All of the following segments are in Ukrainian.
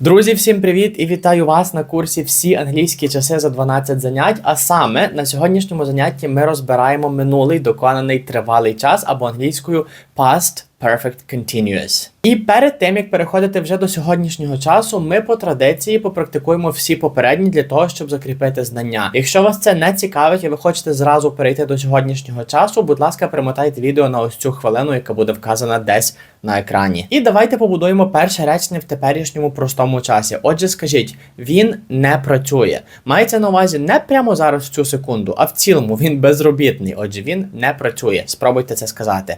Друзі, всім привіт і вітаю вас на курсі всі англійські часи за 12 занять. А саме на сьогоднішньому занятті ми розбираємо минулий доконаний тривалий час або англійською past perfect continuous. І перед тим як переходити вже до сьогоднішнього часу, ми по традиції попрактикуємо всі попередні для того, щоб закріпити знання. Якщо вас це не цікавить і ви хочете зразу перейти до сьогоднішнього часу, будь ласка, перемотайте відео на ось цю хвилину, яка буде вказана десь на екрані. І давайте побудуємо перше речення в теперішньому простому часі. Отже, скажіть, він не працює. Мається на увазі не прямо зараз в цю секунду, а в цілому він безробітний. Отже, він не працює. Спробуйте це сказати.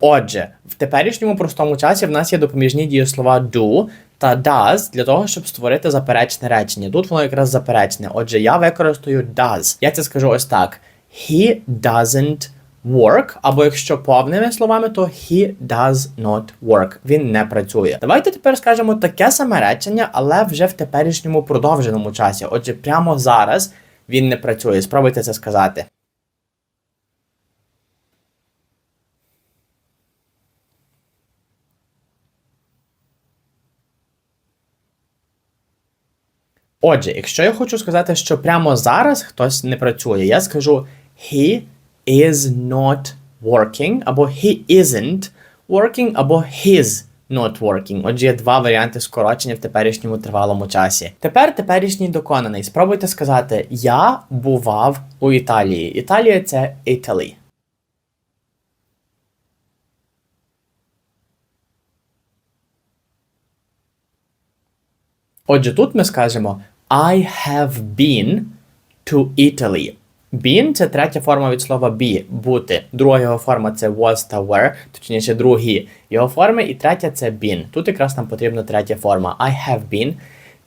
Отже, в теперішньому простому часі в нас є допоміжні дієслова do та does для того, щоб створити заперечне речення. Тут воно якраз заперечне. Отже, я використаю does. Я це скажу ось так: He doesn't work, або якщо повними словами, то he does not work. Він не працює. Давайте тепер скажемо таке саме речення, але вже в теперішньому продовженому часі. Отже, прямо зараз він не працює. Спробуйте це сказати. Отже, якщо я хочу сказати, що прямо зараз хтось не працює, я скажу he is not working, або he isn't working, або his not working. Отже, є два варіанти скорочення в теперішньому тривалому часі. Тепер теперішній доконаний. Спробуйте сказати: Я бував у Італії. Італія це Italy. Отже, тут ми скажемо I have been to Italy. Been – це третя форма від слова be – бути. Друга його форма це was та were, точніше, другі його форми, і третя це been. Тут якраз нам потрібна третя форма. I have been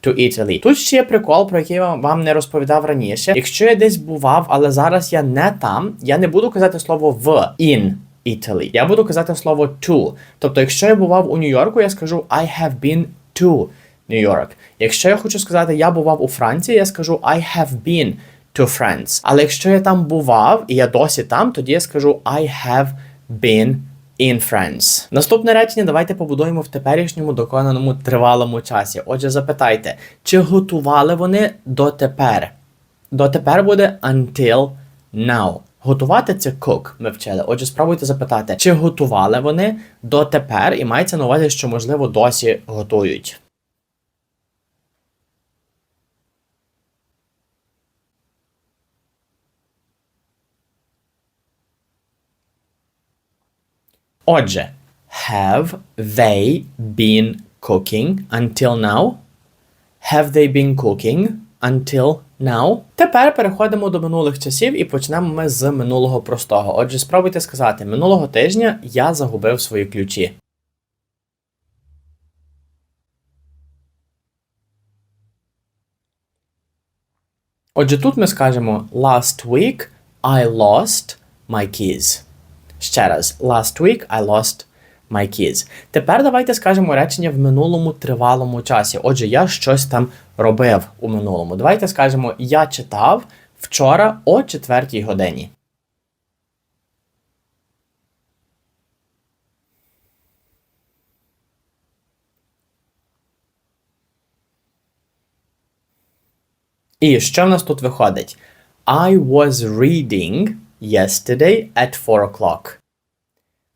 to Italy. Тут ще є прикол, про який я вам не розповідав раніше. Якщо я десь бував, але зараз я не там, я не буду казати слово в in Italy. Я буду казати слово to. Тобто, якщо я бував у Нью-Йорку, я скажу I have been to Нью-Йорк. Якщо я хочу сказати, я бував у Франції, я скажу I have been to France. Але якщо я там бував і я досі там, тоді я скажу I have been in France. Наступне речення давайте побудуємо в теперішньому доконаному тривалому часі. Отже, запитайте, чи готували вони дотепер? Дотепер буде until now. Готувати це cook, ми вчили. Отже, спробуйте запитати, чи готували вони дотепер, і мається на увазі, що можливо досі готують. Отже, have they been cooking until now? Have they been cooking until now? Тепер переходимо до минулих часів і почнемо ми з минулого простого. Отже, спробуйте сказати: минулого тижня я загубив свої ключі. Отже, тут ми скажемо last week I lost my keys. Ще раз, last week I lost my keys. Тепер давайте скажемо речення в минулому тривалому часі. Отже, я щось там робив у минулому. Давайте скажемо, я читав вчора о 4 годині. І що в нас тут виходить? I was reading yesterday at 4 o'clock.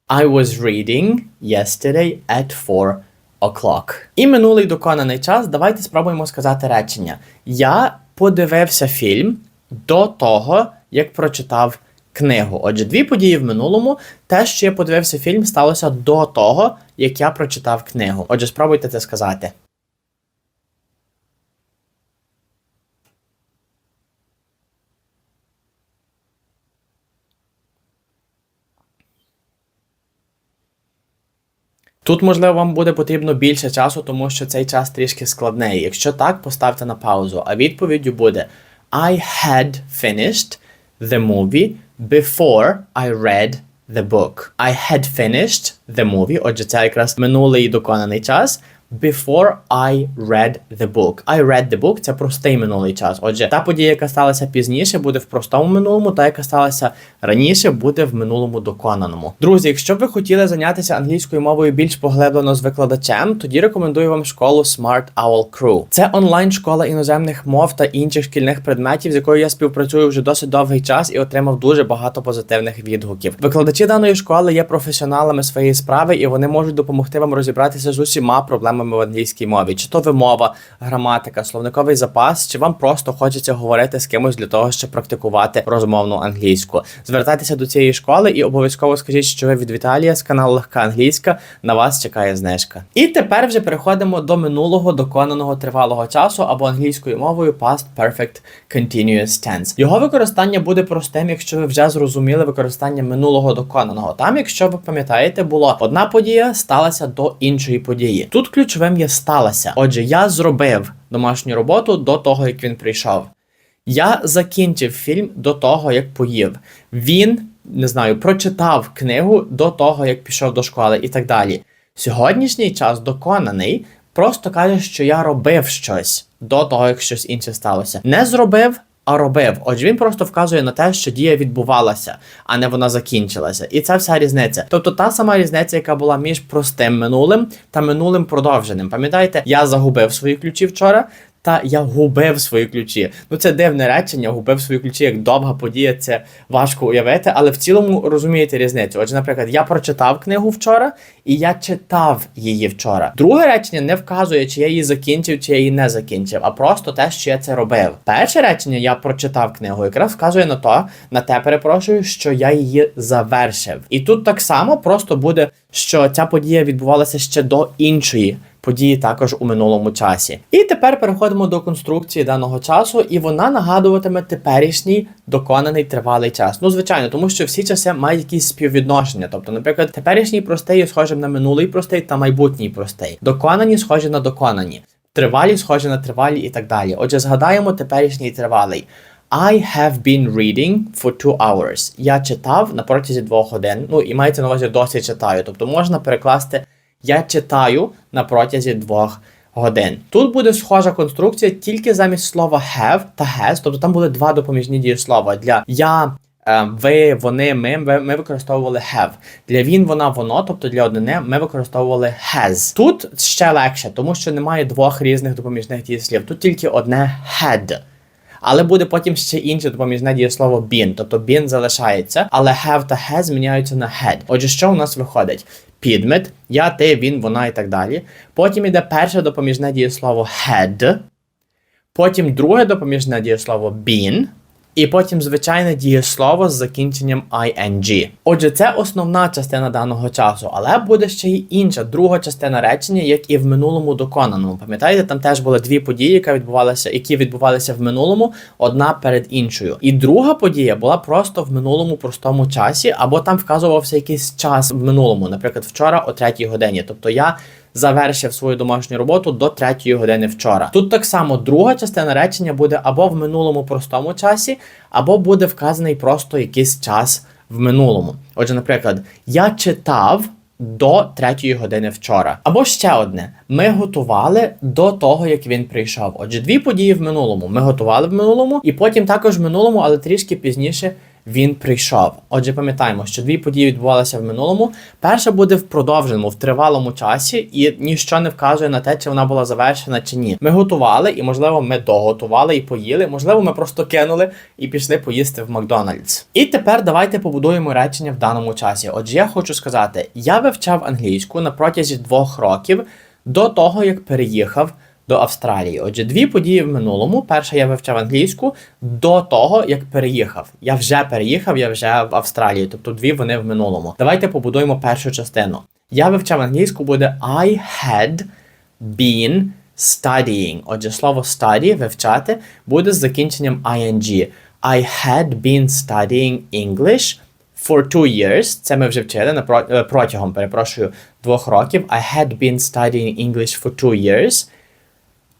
I was reading yesterday at 4 o'clock. І минулий доконаний час. Давайте спробуємо сказати речення. Я подивився фільм до того, як прочитав книгу. Отже, дві події в минулому. Те, що я подивився фільм, сталося до того, як я прочитав книгу. Отже, спробуйте це сказати. Тут, можливо, вам буде потрібно більше часу, тому що цей час трішки складний. Якщо так, поставте на паузу. А відповіддю буде I had finished the movie before I read the book. I had finished the movie. Отже, це якраз минулий доконаний час before I read the book. I read the book це простий минулий час. Отже, та подія, яка сталася пізніше, буде в простому минулому, та яка сталася раніше, буде в минулому доконаному. Друзі, якщо ви хотіли зайнятися англійською мовою більш поглиблено з викладачем, тоді рекомендую вам школу Smart Owl Crew. Це онлайн школа іноземних мов та інших шкільних предметів, з якою я співпрацюю вже досить довгий час і отримав дуже багато позитивних відгуків. Викладачі даної школи є професіоналами своєї справи, і вони можуть допомогти вам розібратися з усіма проблемами в англійській мові, чи то вимова, граматика, словниковий запас, чи вам просто хочеться говорити з кимось для того, щоб практикувати розмовну англійську. Звертайтеся до цієї школи і обов'язково скажіть, що ви від Віталія з каналу Легка Англійська. На вас чекає знижка. І тепер вже переходимо до минулого доконаного тривалого часу або англійською мовою past perfect continuous tense. Його використання буде простим, якщо ви вже зрозуміли використання минулого доконаного. Там, якщо ви пам'ятаєте, було одна подія сталася до іншої події. Тут ключовим є сталася. Отже, я зробив домашню роботу до того, як він прийшов. Я закінчив фільм до того, як поїв. Він не знаю, прочитав книгу до того, як пішов до школи, і так далі. Сьогоднішній час доконаний просто каже, що я робив щось до того, як щось інше сталося. Не зробив. А робив, отже, він просто вказує на те, що дія відбувалася, а не вона закінчилася. І це вся різниця. Тобто та сама різниця, яка була між простим минулим та минулим продовженим. Пам'ятаєте, я загубив свої ключі вчора. Та я губив свої ключі. Ну це дивне речення, губив свої ключі як довга подія, це важко уявити, але в цілому розумієте різницю. Отже, наприклад, я прочитав книгу вчора і я читав її вчора. Друге речення не вказує, чи я її закінчив, чи я її не закінчив, а просто те, що я це робив. Перше речення я прочитав книгу, якраз вказує на то, на те перепрошую, що я її завершив. І тут так само просто буде, що ця подія відбувалася ще до іншої події також у минулому часі. І тепер переходимо до конструкції даного часу, і вона нагадуватиме теперішній доконаний тривалий час. Ну, звичайно, тому що всі часи мають якісь співвідношення. Тобто, наприклад, теперішній простий є схожим на минулий простий та майбутній простий. Доконані схожі на доконані, тривалі схожі на тривалі і так далі. Отже, згадаємо теперішній тривалий. I have been reading for two hours. Я читав на протязі двох годин. Ну і мається на увазі досі читаю. Тобто можна перекласти я читаю на протязі двох годин. Тут буде схожа конструкція тільки замість слова have та has, тобто там були два допоміжні дієслова. Для я, е, ви, вони, ми, ми використовували have. Для він, вона, воно, тобто для однини ми використовували has. Тут ще легше, тому що немає двох різних допоміжних дієслів. Тут тільки одне had. Але буде потім ще інше допоміжне дієслово been, тобто been залишається, але have та has зміняються на had. Отже, що у нас виходить? Підмет, я, ти, він, вона і так далі. Потім іде перше допоміжне дієслово had, потім друге допоміжне дієслово been, і потім звичайне дієслово з закінченням ing. Отже, це основна частина даного часу, але буде ще й інша друга частина речення, як і в минулому доконаному. Пам'ятаєте, там теж були дві події, які відбувалися, які відбувалися в минулому, одна перед іншою. І друга подія була просто в минулому простому часі, або там вказувався якийсь час в минулому, наприклад, вчора о третій годині. Тобто я завершив свою домашню роботу до 3 години вчора. Тут так само друга частина речення буде або в минулому простому часі, або буде вказаний просто якийсь час в минулому. Отже, наприклад, я читав. До третьої години вчора. Або ще одне. Ми готували до того, як він прийшов. Отже, дві події в минулому. Ми готували в минулому, і потім також в минулому, але трішки пізніше він прийшов. Отже, пам'ятаємо, що дві події відбувалися в минулому. Перша буде в продовженому, в тривалому часі, і ніщо не вказує на те, чи вона була завершена чи ні. Ми готували, і можливо, ми доготували і поїли. Можливо, ми просто кинули і пішли поїсти в Макдональдс. І тепер давайте побудуємо речення в даному часі. Отже, я хочу сказати, я вивчав англійську на протязі двох років до того, як переїхав до Австралії. Отже, дві події в минулому. Перша я вивчав англійську до того, як переїхав. Я вже переїхав, я вже в Австралії, тобто дві вони в минулому. Давайте побудуємо першу частину. Я вивчав англійську, буде I had been studying. Отже, слово study вивчати буде з закінченням ing. I had been studying English for two years. Це ми вже вчили протягом, перепрошую, двох років. I had been studying English for two years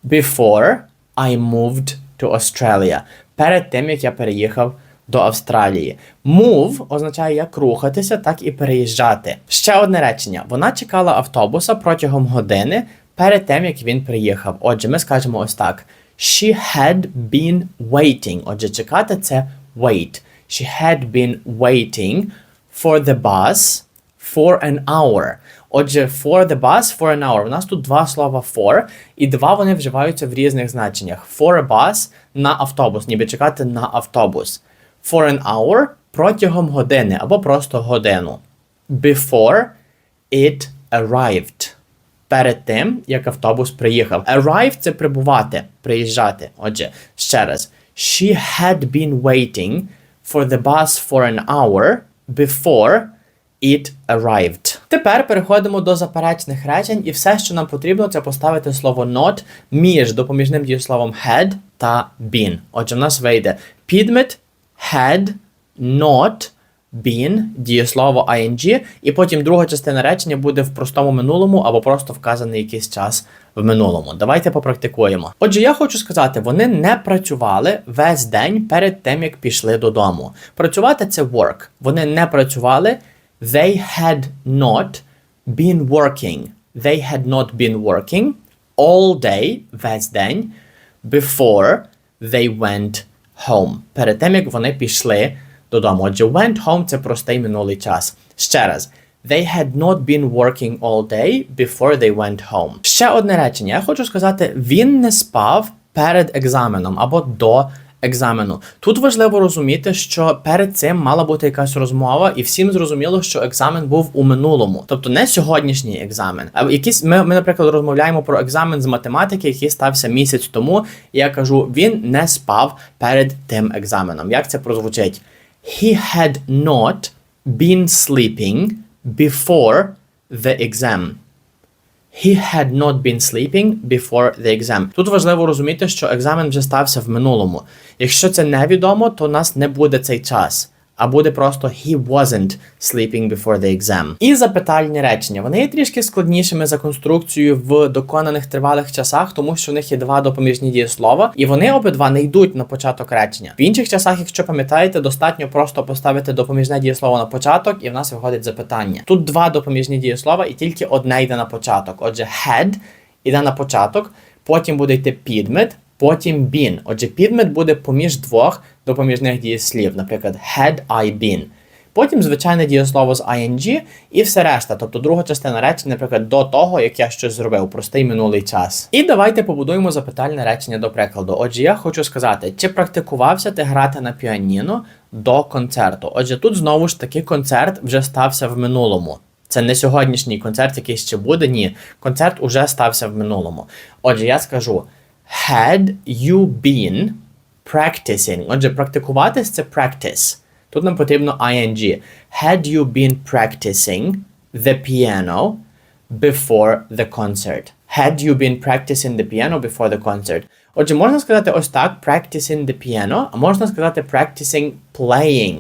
before I moved to Australia. Перед тим, як я переїхав до Австралії. Move означає як рухатися, так і переїжджати. Ще одне речення. Вона чекала автобуса протягом години перед тим, як він приїхав. Отже, ми скажемо ось так: She had been waiting. Отже, чекати це wait. She had been waiting for the bus for an hour. Отже, for the bus for an hour. У нас тут два слова for, і два вони вживаються в різних значеннях. For a bus на автобус, ніби чекати на автобус. For an hour протягом години або просто годину. Before it arrived. Перед тим, як автобус приїхав. Arrive – це прибувати, приїжджати. Отже, ще раз. She had been waiting for the bus for an hour before it arrived. Тепер переходимо до заперечних речень, і все, що нам потрібно, це поставити слово not між допоміжним дієсловом had та been. Отже, в нас вийде підмет had not been, дієслово ing, і потім друга частина речення буде в простому минулому або просто вказаний якийсь час в минулому. Давайте попрактикуємо. Отже, я хочу сказати, вони не працювали весь день перед тим, як пішли додому. Працювати це work. Вони не працювали. They had not been working. They had not been working all day, весь день, before they went home. Перед тим, як вони пішли додому. Отже, went home це простий минулий час. Ще раз. They had not been working all day before they went home. Ще одне речення. Я хочу сказати, він не спав перед екзаменом або до екзамену. Тут важливо розуміти, що перед цим мала бути якась розмова, і всім зрозуміло, що екзамен був у минулому, тобто не сьогоднішній екзамен. А якийсь ми, ми, наприклад, розмовляємо про екзамен з математики, який стався місяць тому. І я кажу, він не спав перед тим екзаменом. Як це прозвучить? He had not been sleeping before the exam. He had not been sleeping before the exam. Тут важливо розуміти, що екзамен вже стався в минулому. Якщо це невідомо, то у нас не буде цей час. А буде просто he wasn't sleeping before the exam. І запитальні речення. Вони є трішки складнішими за конструкцією в доконаних тривалих часах, тому що в них є два допоміжні дієслова, і вони обидва не йдуть на початок речення. В інших часах, якщо пам'ятаєте, достатньо просто поставити допоміжне дієслово на початок, і в нас виходить запитання. Тут два допоміжні дієслова, і тільки одне йде на початок. Отже, had іде на початок, потім буде йти підмет. Потім been. Отже, підмет буде поміж двох допоміжних дієслів, наприклад, had I been. Потім звичайне дієслово з ing і все решта, тобто друга частина речення, наприклад, до того, як я щось зробив, простий минулий час. І давайте побудуємо запитальне речення до прикладу. Отже, я хочу сказати, чи практикувався ти грати на піаніно до концерту? Отже, тут знову ж таки концерт вже стався в минулому. Це не сьогоднішній концерт, який ще буде. Ні, концерт уже стався в минулому. Отже, я скажу. Had you been practicing? Отже, практикуватись це practice. Тут нам потрібно ing. Had you been practicing the piano before the concert? Had you been practicing the piano before the concert? Отже, можна сказати ось так: practicing the piano, а можна сказати practicing playing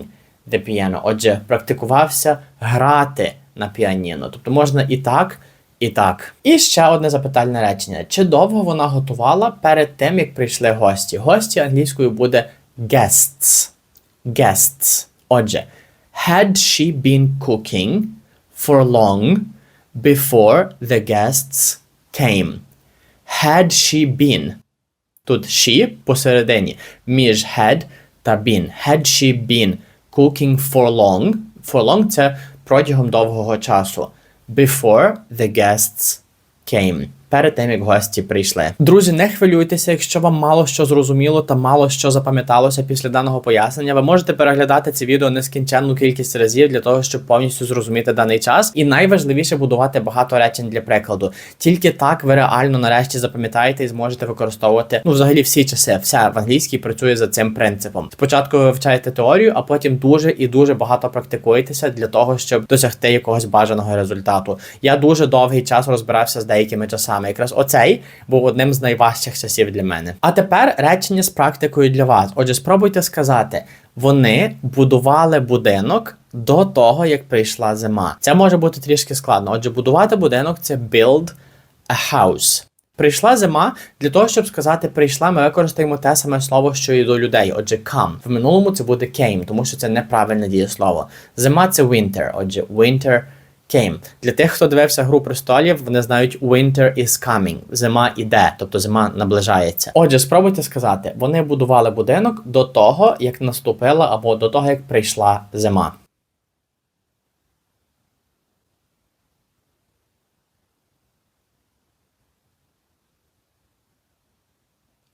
the piano. Отже, практикувався грати на піаніно. Тобто можна і так. І так, і ще одне запитальне речення: чи довго вона готувала перед тим, як прийшли гості? Гості англійською буде guests. Guests. Отже, had she been cooking for long before the guests came? Had she been? Тут she посередині між had та been. Had she been cooking for long? For long це протягом довгого часу before the guests came. Перед тим, як гості прийшли. Друзі, не хвилюйтеся, якщо вам мало що зрозуміло та мало що запам'яталося після даного пояснення. Ви можете переглядати це відео нескінченну кількість разів для того, щоб повністю зрозуміти даний час. І найважливіше будувати багато речень для прикладу. Тільки так ви реально нарешті запам'ятаєте і зможете використовувати ну, взагалі всі часи. Все в англійській працює за цим принципом. Спочатку ви вивчаєте теорію, а потім дуже і дуже багато практикуєтеся для того, щоб досягти якогось бажаного результату. Я дуже довгий час розбирався з деякими часами. Якраз оцей був одним з найважчих часів для мене. А тепер речення з практикою для вас. Отже, спробуйте сказати: вони будували будинок до того, як прийшла зима. Це може бути трішки складно. Отже, будувати будинок це build a house. Прийшла зима. Для того, щоб сказати прийшла, ми використаємо те саме слово, що і до людей. Отже, come. В минулому це буде came, тому що це неправильне дієслово. Зима це winter. Отже, winter came. Для тих, хто дивився гру престолів, вони знають winter is coming. Зима іде, тобто зима наближається. Отже, спробуйте сказати, вони будували будинок до того, як наступила або до того, як прийшла зима.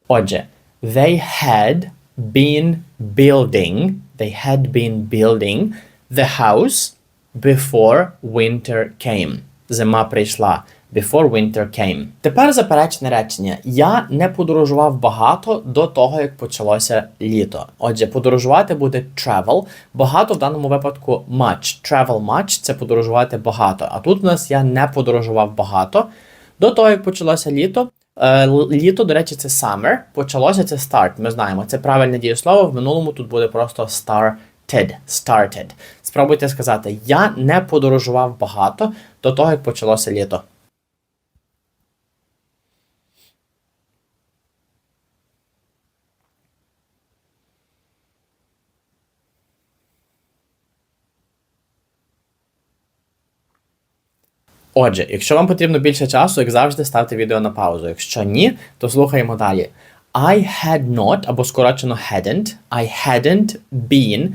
Отже, they had been building, they had been building the house before winter came. Зима прийшла. Before winter came. Тепер заперечне речення. Я не подорожував багато до того, як почалося літо. Отже, подорожувати буде travel. Багато в даному випадку much. Travel much це подорожувати багато. А тут у нас я не подорожував багато. До того, як почалося літо, Е, Літо, до речі, це summer. Почалося це start. Ми знаємо, це правильне дієслово. В минулому тут буде просто started. Started. Спробуйте сказати: Я не подорожував багато до того, як почалося літо. Отже, якщо вам потрібно більше часу, як завжди, ставте відео на паузу. Якщо ні, то слухаємо далі. I had not, або скорочено hadn't, I hadn't been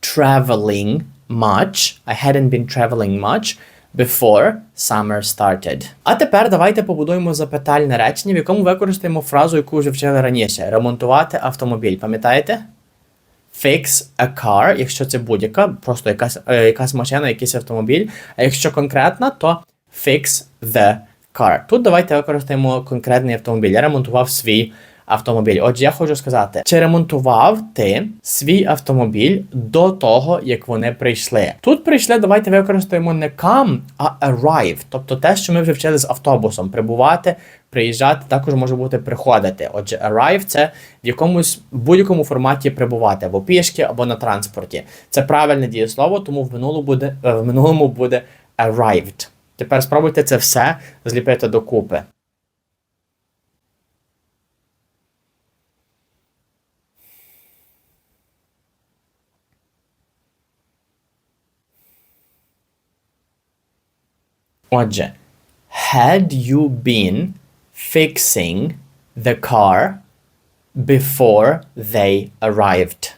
traveling much. I hadn't been traveling much before summer started. А тепер давайте побудуємо запитальне речення, в якому використаємо фразу, яку вже вчили раніше: ремонтувати автомобіль. Пам'ятаєте? Fix a car, якщо це будь-яка, просто якась, е, якась машина, якийсь автомобіль. А якщо конкретна, то fix the car. Тут давайте використаємо конкретний автомобіль. Я ремонтував свій автомобіль. Отже, я хочу сказати, чи ремонтував ти свій автомобіль до того, як вони прийшли? Тут прийшли, давайте використаємо не come, а arrive. Тобто те, що ми вже вчили з автобусом. Прибувати, приїжджати, також може бути приходити. Отже, arrive – це в якомусь будь-якому форматі прибувати, або пішки, або на транспорті. Це правильне дієслово, тому в минулому буде, е, в минулому буде arrived. Тепер спробуйте це все зліпити докупи. Отже, had you been fixing the car before they arrived?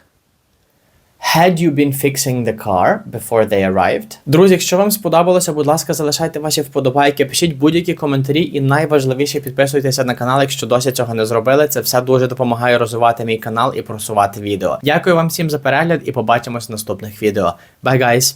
Had you been fixing the car before they arrived? Друзі, якщо вам сподобалося, будь ласка, залишайте ваші вподобайки, пишіть будь-які коментарі і найважливіше підписуйтеся на канал, якщо досі цього не зробили. Це все дуже допомагає розвивати мій канал і просувати відео. Дякую вам всім за перегляд і побачимось в наступних відео. Bye, guys!